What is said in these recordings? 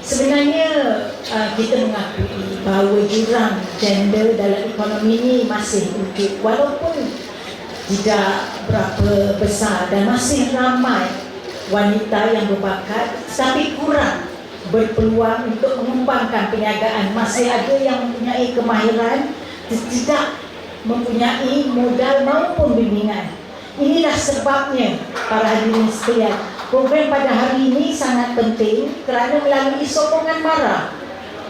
Sebenarnya uh, kita mengakui bahawa jurang gender dalam ekonomi ini masih wujud walaupun tidak berapa besar dan masih ramai wanita yang berbakat tapi kurang berpeluang untuk mengembangkan perniagaan. Masih ada yang mempunyai kemahiran tidak mempunyai modal maupun bimbingan. Inilah sebabnya para hadirin sekalian program pada hari ini sangat penting kerana melalui sokongan mara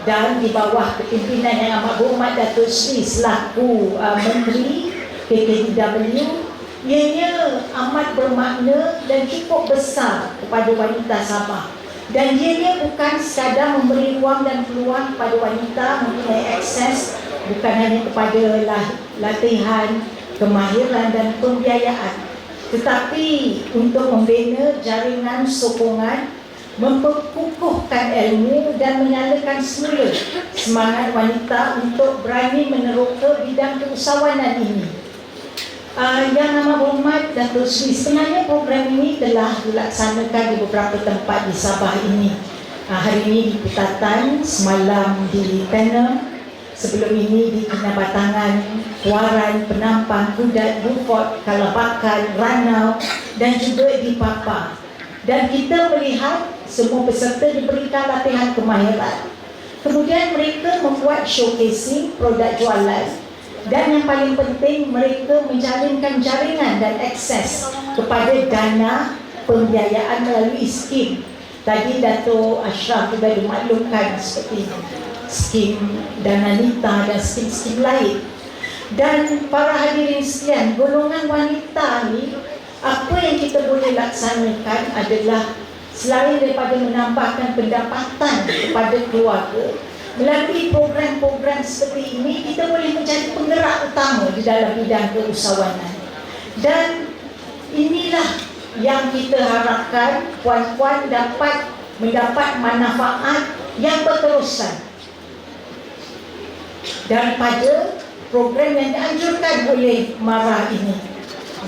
dan di bawah kepimpinan yang amat berhormat Datuk Sri selaku uh, Menteri PKDW ianya amat bermakna dan cukup besar kepada wanita Sabah. Dan ianya bukan sekadar memberi ruang dan peluang kepada wanita mempunyai akses bukan hanya kepada latihan, kemahiran dan pembiayaan tetapi untuk membina jaringan sokongan memperkukuhkan ilmu dan menyalakan semula semangat wanita untuk berani meneroka bidang keusahawanan ini. Uh, yang nama hormat Datuk Sri sebenarnya program ini telah dilaksanakan di beberapa tempat di Sabah ini. Uh, hari ini di Putatan, semalam di Penang, sebelum ini di Kinabatangan, Waran, Penampang, Kudat, Bufort, Kalabakan, Ranau dan juga di Papa. Dan kita melihat semua peserta diberikan latihan kemahiran. Kemudian mereka membuat showcasing produk jualan dan yang paling penting mereka menjalinkan jaringan dan akses kepada dana pembiayaan melalui skim. Tadi Dato' Ashraf juga dimaklumkan seperti skim dana nita dan skim-skim lain. Dan para hadirin sekalian, golongan wanita ni apa yang kita boleh laksanakan adalah selain daripada menambahkan pendapatan kepada keluarga melalui program-program seperti ini kita boleh menjadi penggerak utama di dalam bidang keusahawanan dan inilah yang kita harapkan puan-puan dapat mendapat manfaat yang berterusan daripada program yang dianjurkan oleh MARA ini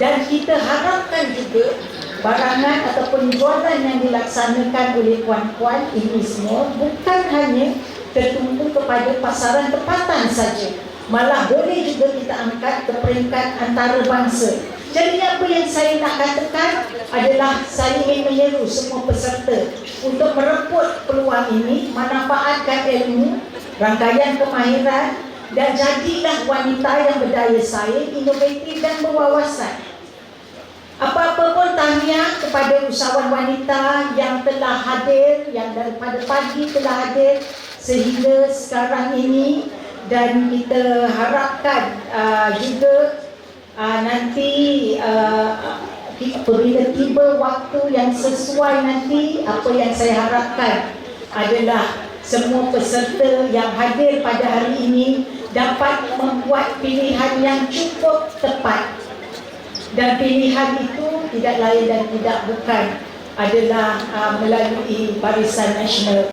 dan kita harapkan juga barangan ataupun jualan yang dilaksanakan oleh puan-puan ini semua bukan hanya tertumpu kepada pasaran tempatan saja. Malah boleh juga kita angkat ke peringkat antarabangsa. Jadi apa yang saya nak katakan adalah saya ingin menyeru semua peserta untuk merebut peluang ini, manfaatkan ilmu, rangkaian kemahiran dan jadilah wanita yang berdaya saing, inovatif dan berwawasan. Apa-apa pun tahniah kepada usahawan wanita yang telah hadir, yang daripada pagi telah hadir sehingga sekarang ini dan kita harapkan uh, juga uh, nanti uh, apabila tiba waktu yang sesuai nanti apa yang saya harapkan adalah semua peserta yang hadir pada hari ini dapat membuat pilihan yang cukup tepat. Dan pilihan itu tidak lain dan tidak bukan adalah uh, melalui Barisan Nasional